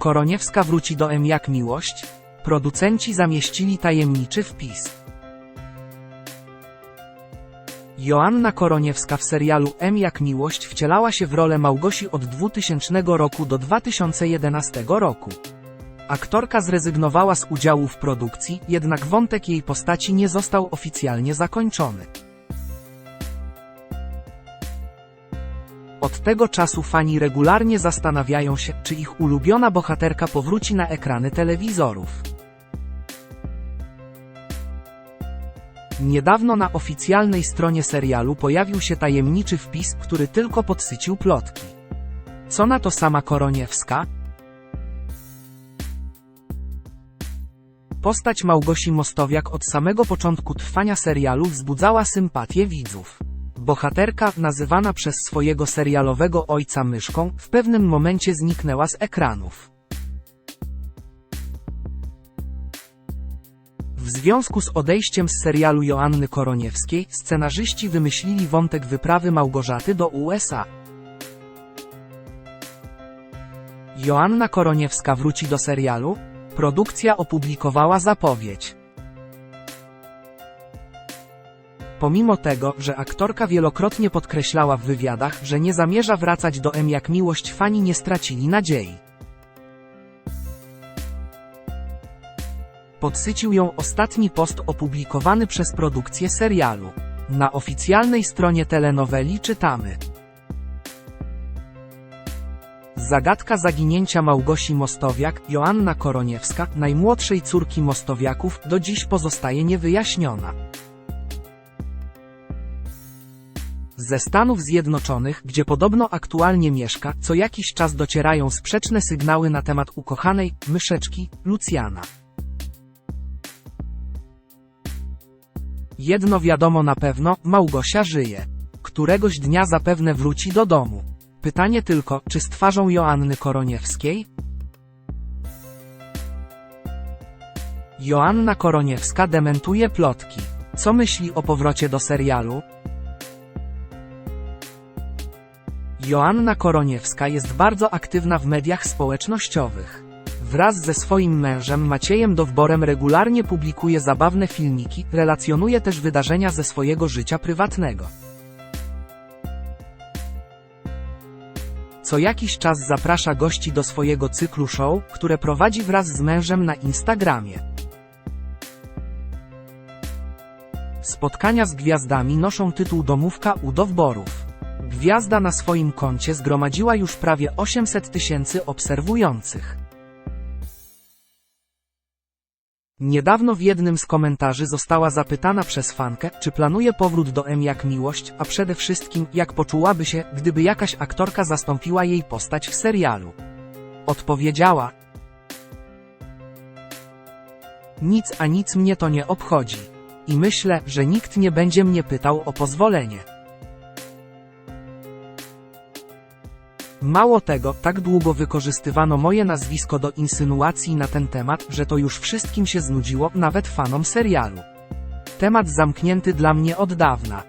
Koroniewska wróci do M jak miłość? Producenci zamieścili tajemniczy wpis. Joanna Koroniewska w serialu M jak miłość wcielała się w rolę Małgosi od 2000 roku do 2011 roku. Aktorka zrezygnowała z udziału w produkcji, jednak wątek jej postaci nie został oficjalnie zakończony. Od tego czasu fani regularnie zastanawiają się, czy ich ulubiona bohaterka powróci na ekrany telewizorów. Niedawno na oficjalnej stronie serialu pojawił się tajemniczy wpis, który tylko podsycił plotki. Co na to sama Koroniewska? Postać Małgosi Mostowiak od samego początku trwania serialu wzbudzała sympatię widzów. Bohaterka, nazywana przez swojego serialowego ojca myszką, w pewnym momencie zniknęła z ekranów. W związku z odejściem z serialu Joanny Koroniewskiej, scenarzyści wymyślili wątek wyprawy Małgorzaty do USA. Joanna Koroniewska wróci do serialu? Produkcja opublikowała zapowiedź. Pomimo tego, że aktorka wielokrotnie podkreślała w wywiadach, że nie zamierza wracać do M jak miłość fani nie stracili nadziei. Podsycił ją ostatni post opublikowany przez produkcję serialu. Na oficjalnej stronie telenoweli czytamy. Zagadka zaginięcia Małgosi Mostowiak, Joanna Koroniewska, najmłodszej córki Mostowiaków, do dziś pozostaje niewyjaśniona. Ze Stanów Zjednoczonych, gdzie podobno aktualnie mieszka, co jakiś czas docierają sprzeczne sygnały na temat ukochanej myszeczki Lucjana. Jedno wiadomo na pewno, Małgosia żyje. Któregoś dnia zapewne wróci do domu. Pytanie tylko, czy z twarzą Joanny Koroniewskiej? Joanna Koroniewska dementuje plotki. Co myśli o powrocie do serialu? Joanna Koroniewska jest bardzo aktywna w mediach społecznościowych. Wraz ze swoim mężem Maciejem Dowborem regularnie publikuje zabawne filmiki, relacjonuje też wydarzenia ze swojego życia prywatnego. Co jakiś czas zaprasza gości do swojego cyklu show, które prowadzi wraz z mężem na Instagramie. Spotkania z gwiazdami noszą tytuł Domówka u Dowborów. Gwiazda na swoim koncie zgromadziła już prawie 800 tysięcy obserwujących. Niedawno w jednym z komentarzy została zapytana przez fankę, czy planuje powrót do M jak miłość, a przede wszystkim, jak poczułaby się, gdyby jakaś aktorka zastąpiła jej postać w serialu. Odpowiedziała: Nic a nic mnie to nie obchodzi. I myślę, że nikt nie będzie mnie pytał o pozwolenie. Mało tego, tak długo wykorzystywano moje nazwisko do insynuacji na ten temat, że to już wszystkim się znudziło, nawet fanom serialu. Temat zamknięty dla mnie od dawna.